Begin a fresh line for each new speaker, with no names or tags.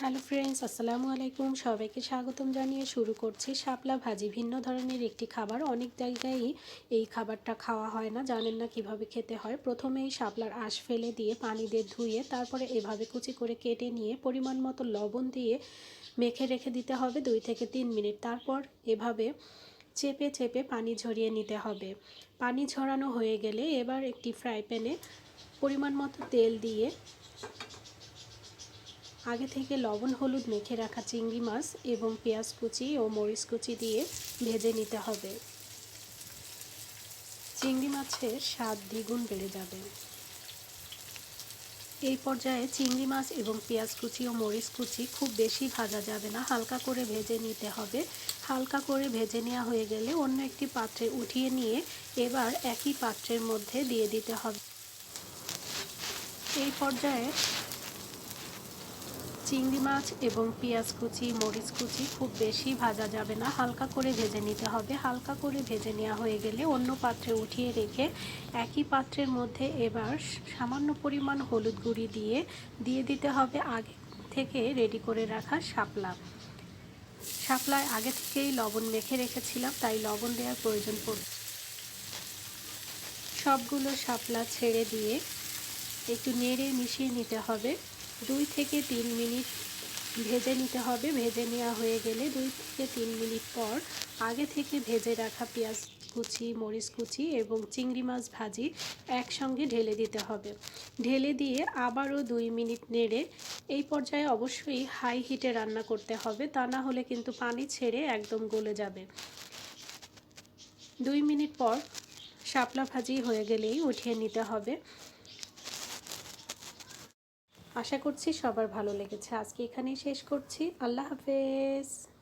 Hello friends আসসালামু আলাইকুম। সবাইকে স্বাগতম জানিয়ে শুরু করছি শাপলা ভাজি। ভিন্ন ধরনের একটি খাবার, অনেক জায়গায়ই এই খাবারটা খাওয়া হয় না, জানেন না কীভাবে খেতে হয়। প্রথমেই শাপলার আঁশ ফেলে দিয়ে পানি দিয়ে ধুয়ে, তারপরে এভাবে কুচি করে কেটে নিয়ে পরিমাণ মতো লবণ দিয়ে মেখে রেখে দিতে হবে দুই থেকে তিন মিনিট। তারপর এভাবে চেপে চেপে পানি ঝরিয়ে নিতে হবে। পানি ঝরানো হয়ে গেলে এবার একটি ফ্রাই প্যানে পরিমাণ মতো তেল দিয়ে আগে থেকে লবণ, হলুদ মেখে রাখা চিংড়ি মাছ এবং পেঁয়াজ কুচি ও মরিচ কুচি দিয়ে ভেজে নিতে হবে। চিংড়ি মাছের স্বাদ দ্বিগুণ বেড়ে যাবে। এই পর্যায়ে চিংড়ি মাছ এবং পেঁয়াজ কুচি ও মরিচ কুচি খুব বেশি ভাজা যাবে না। হালকা করে ভেজে নিতে হবে। হালকা করে ভেজে নেওয়া হয়ে গেলে অন্য একটি পাত্রে উঠিয়ে নিয়ে এবার একই পাত্রের মধ্যে দিয়ে দিতে হবে। এই পর্যায়ে চিংড়ি মাছ এবং পেঁয়াজ কুচি, মরিচ কুচি খুব বেশি ভাজা যাবে না। হালকা করে ভেজে নিতে হবে। হালকা করে ভেজে নেওয়া হয়ে গেলে অন্য পাত্রে উঠিয়ে রেখে একই পাত্রের মধ্যে এবার সামান্য পরিমাণ হলুদ গুঁড়ি দিয়ে দিয়ে দিতে হবে আগে থেকে রেডি করে রাখা শাপলা। শাপলায় আগে থেকেই লবণ মেখে রেখেছিলাম, তাই লবণ দেওয়ার প্রয়োজন পড়বে সবগুলো শাপলা ছেড়ে দিয়ে একটু নেড়ে মিশিয়ে নিতে হবে। দুই থেকে তিন মিনিট ভেজে নিতে হবে। ভেজে নেওয়া হয়ে গেলে দুই থেকে তিন মিনিট পর আগে থেকে ভেজে রাখা পেঁয়াজ কুচি, মরিচ কুচি এবং চিংড়ি মাছ ভাজি একসঙ্গে ঢেলে দিতে হবে। ঢেলে দিয়ে আবারও দুই মিনিট নেড়ে এই পর্যায়ে অবশ্যই হাই হিটে রান্না করতে হবে। তা না হলে কিন্তু পানি ছেড়ে একদম গলে যাবে। দুই মিনিট পর শাপলা ভাজি হয়ে গেলেই উঠিয়ে নিতে হবে। আশা করছি সবার ভালো লেগেছে। আজকে এখানেই শেষ করছি। আল্লাহ হাফেজ।